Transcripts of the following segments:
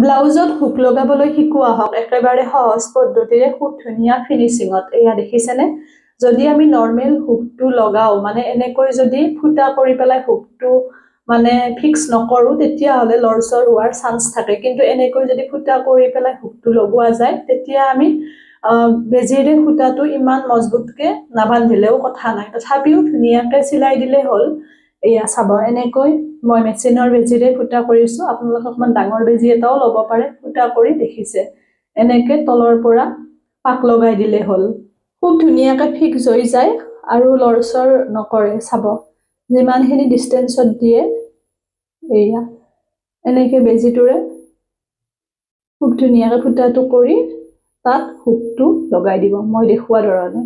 ব্লাউজত hook লগাবলৈ শিকোৱা হওক একেবাৰে সহজ পদ্ধতিৰে খুব ধুনীয়া ফিনিচিঙত এয়া দেখিছেনে? যদি আমি নৰ্মেল হুকটো লগাওঁ মানে এনেকৈ যদি ফুটা কৰি পেলাই হুকটো মানে ফিক্স নকৰোঁ তেতিয়াহ'লে লৰচৰ হোৱাৰ চান্স থাকে। কিন্তু এনেকৈ যদি ফুটা কৰি পেলাই হুকটো লগোৱা যায় তেতিয়া আমি বেজীৰে সূতাটো ইমান মজবুতকে নাবান্ধিলেও কথা নাই। তথাপিও ধুনীয়াকে চিলাই দিলেই হ'ল। এয়া চাব। এনেকৈ মই মেচিনৰ বেজীৰে ফুটা কৰিছোঁ। আপোনালোকে অকণমান ডাঙৰ বেজী এটাও ল'ব পাৰে। ফুটা কৰি দেখিছে। এনেকে তলৰ পৰা পাক লগাই দিলে হ'ল। খুব ধুনীয়াকে ফিক্স হৈ যায় আৰু লৰচৰ নকৰে চাব। যিমানখিনি ডিষ্টেঞ্চত দিয়ে এয়া। এনেকে বেজীটোৰে খুব ধুনীয়াকে ফুটাটো কৰি তাত হুকটো লগাই দিব। মই দেখুওৱা ধৰণে।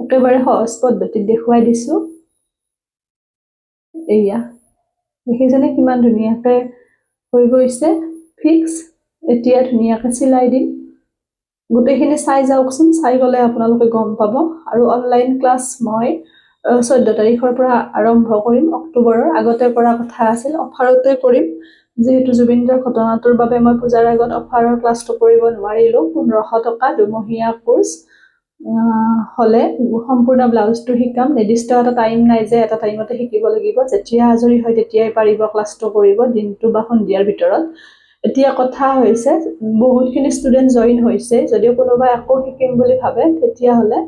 একেবাৰে সহজ পদ্ধতিত দেখুৱাই দিছোঁ। এয়া। দেখিছেনে কিমান ধুনীয়াকে হৈ গৈছে। ফিক্স এতিয়া ধুনীয়াকে চিলাই দিম। গোটেইখিনি চাই যাওকচোন চাই গ'লে আপোনালোকে গম পাব। আৰু অনলাইন ক্লাছ মই চৈধ্য তাৰিখৰ পৰা আৰম্ভ কৰিম অক্টোবৰৰ আগতে কৰা কথা আছিল অফাৰতে কৰিম। যিহেতু জুবিনদাৰ ঘটনাটোৰ বাবে মই পূজাৰ আগত অফাৰৰ ক্লাছটো কৰিব নোৱাৰিলোঁ পোন্ধৰশ টকা দুমহীয়া কোৰ্চ হ'লে সম্পূৰ্ণ ব্লাউজটো শিকাম। নিৰ্দিষ্ট এটা টাইম নাই যে এটা টাইমতে শিকিব লাগিব। যেতিয়া আজৰি হয় তেতিয়াই পাৰিব ক্লাছটো কৰিব দিনটো বা সন্ধিয়াৰ ভিতৰত। এতিয়া কথা হৈছে বহুতখিনি ষ্টুডেণ্ট জইন হৈছে। যদিও কোনোবাই আকৌ শিকিম বুলি ভাবে তেতিয়াহ'লে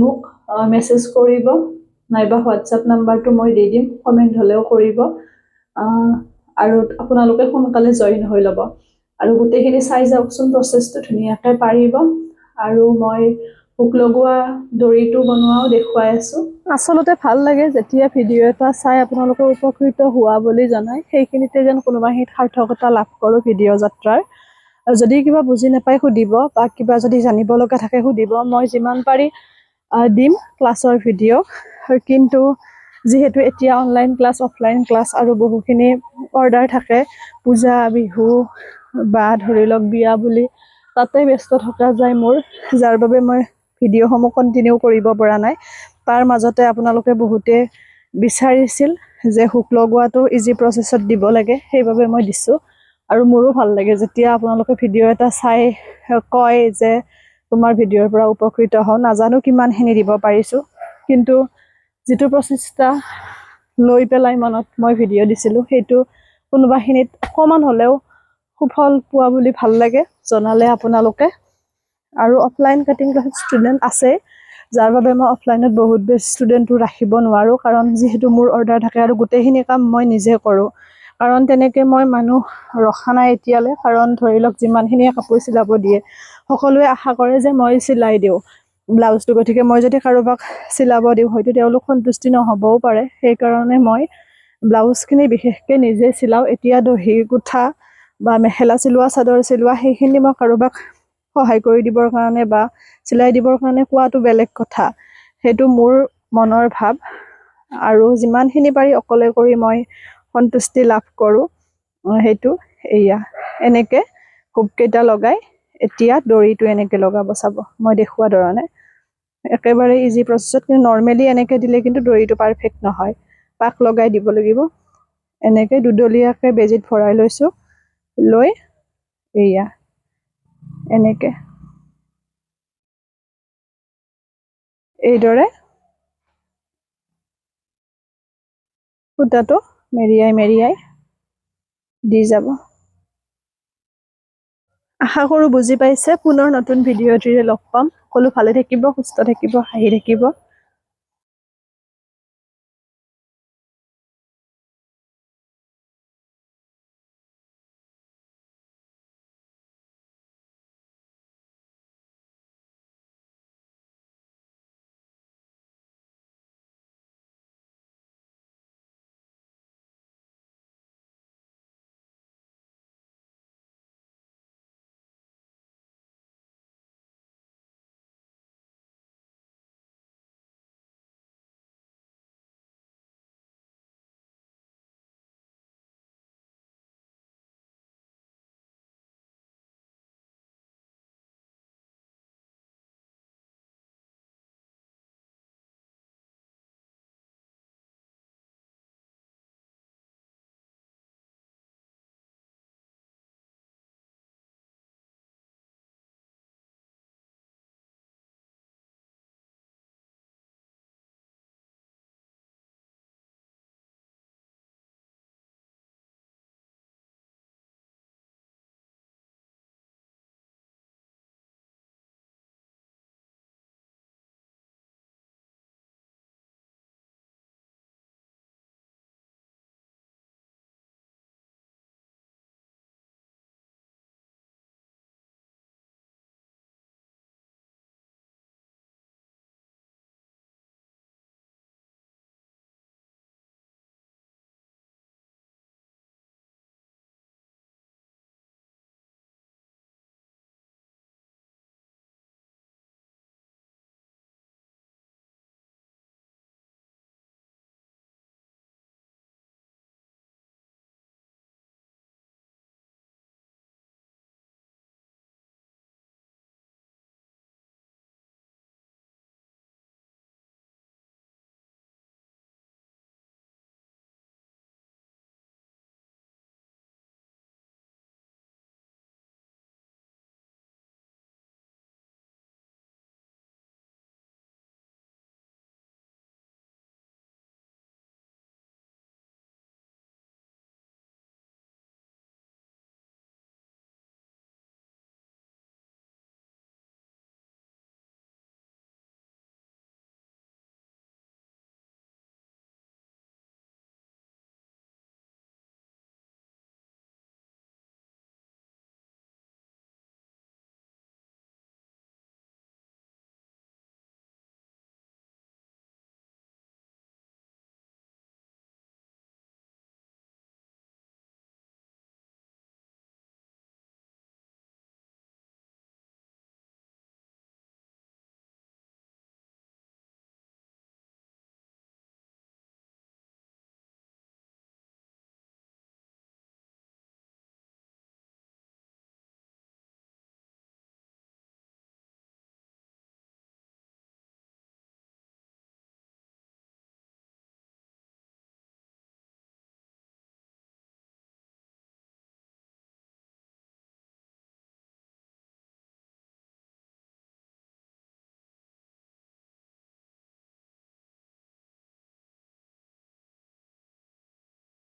মোক মেছেজ কৰিব। নাইবা হোৱাটছআপ নাম্বাৰটো মই দি দিম কমেণ্ট হ'লেও কৰিব। আৰু আপোনালোকে সোনকালে জইন হৈ ল'ব। আৰু গোটেইখিনি চাই যাওকচোন প্ৰচেছটো ধুনীয়াকৈ পাৰিব। আৰু মই হুক লগোৱা দড়িটো বনোৱাও দেখুৱাই আছোঁ। আচলতে ভাল লাগে যেতিয়া ভিডিঅ' এটা চাই আপোনালোকে উপকৃত হোৱা বুলি জনায় সেইখিনিতে যেন কোনোবাখিনিত সাৰ্থকতা লাভ কৰোঁ ভিডিঅ' যাত্ৰাৰ। যদি কিবা বুজি নাপায় সুধিব বা কিবা যদি জানিব লগা থাকে সুধিব মই যিমান পাৰি দিম ক্লাছৰ ভিডিঅ' কিন্তু যিহেতু এতিয়া অনলাইন ক্লাছ অফলাইন ক্লাছ আৰু বহুখিনি অৰ্ডাৰ থাকে পূজা বিহু বা ধৰি লওক বিয়া বুলি তাতে ব্যস্ত থকা যায় মোৰ যাৰ বাবে মই ভিডিঅ'সমূহ কণ্টিনিউ কৰিব পৰা নাই। তাৰ মাজতে আপোনালোকে বহুতে বিচাৰিছিল যে হুক লগোৱাটো ইজি প্ৰচেছত দিব লাগে সেইবাবে মই দিছোঁ। আৰু মোৰো ভাল লাগে যেতিয়া আপোনালোকে ভিডিঅ' এটা চাই কয় যে তোমাৰ ভিডিঅ'ৰ পৰা উপকৃত হওঁ নাজানো কিমানখিনি দিব পাৰিছোঁ কিন্তু যিটো প্ৰচেষ্টা লৈ পেলাই মনত মই ভিডিঅ' দিছিলোঁ সেইটো কোনোবাখিনিত অকণমান হ'লেও সুফল পোৱা বুলি ভাল লাগে জনালে আপোনালোকে। আৰু অফলাইন কাটিং ক্লাছত ষ্টুডেণ্ট আছে যাৰ বাবে মই অফলাইনত বহুত বেছি ষ্টুডেণ্টটো ৰাখিব নোৱাৰোঁ কাৰণ যিহেতু মোৰ অৰ্ডাৰ থাকে আৰু গোটেইখিনি কাম মই নিজে কৰোঁ। কাৰণ তেনেকৈ মই মানুহ ৰখা নাই এতিয়ালৈ কাৰণ ধৰি লওক যিমানখিনিয়ে কাপোৰ চিলাব দিয়ে সকলোৱে আশা কৰে যে মই চিলাই দিওঁ। ব্লাউজটো গতিকে মই যদি কাৰোবাক চিলাব দিওঁ হয়তো তেওঁলোক সন্তুষ্টি নহ'বও পাৰে। সেইকাৰণে মই ব্লাউজখিনি বিশেষকৈ নিজে চিলাওঁ। এতিয়া দহি গোঠা বা মেখেলা চিলোৱা চাদৰ চিলোৱা সেইখিনি মই কাৰোবাক সহায় কৰি দিবৰ কাৰণে বা চিলাই দিবৰ কাৰণে কোৱাটো বেলেগ কথা। সেইটো মোৰ মনৰ ভাৱ। আৰু যিমানখিনি পাৰি অকলে কৰি মই সন্তুষ্টি লাভ কৰোঁ। সেইটো এয়া। এনেকৈ হুককেইটা লগাই এতিয়া দড়িটো এনেকৈ লগাব চাব। মই দেখুওৱা ধৰণে। একেবাৰে ইজি প্ৰচেছত কিন্তু নৰ্মেলি এনেকৈ দিলে কিন্তু দড়িটো পাৰফেক্ট নহয়। পাক লগাই দিব লাগিব। এনেকৈ দুডলীয়াকৈ বেজীত ভৰাই লৈছোঁ। লৈ এয়া। এনেকে। এইদৰে সূতাটো মেৰিয়াই মেৰিয়াই দি যাব। আশা কৰোঁ বুজি পাইছে। পুনৰ নতুন ভিডিঅ'টিৰে লগ পাম। সকলো ভালে থাকিব সুস্থ থাকিব হাঁহি থাকিব।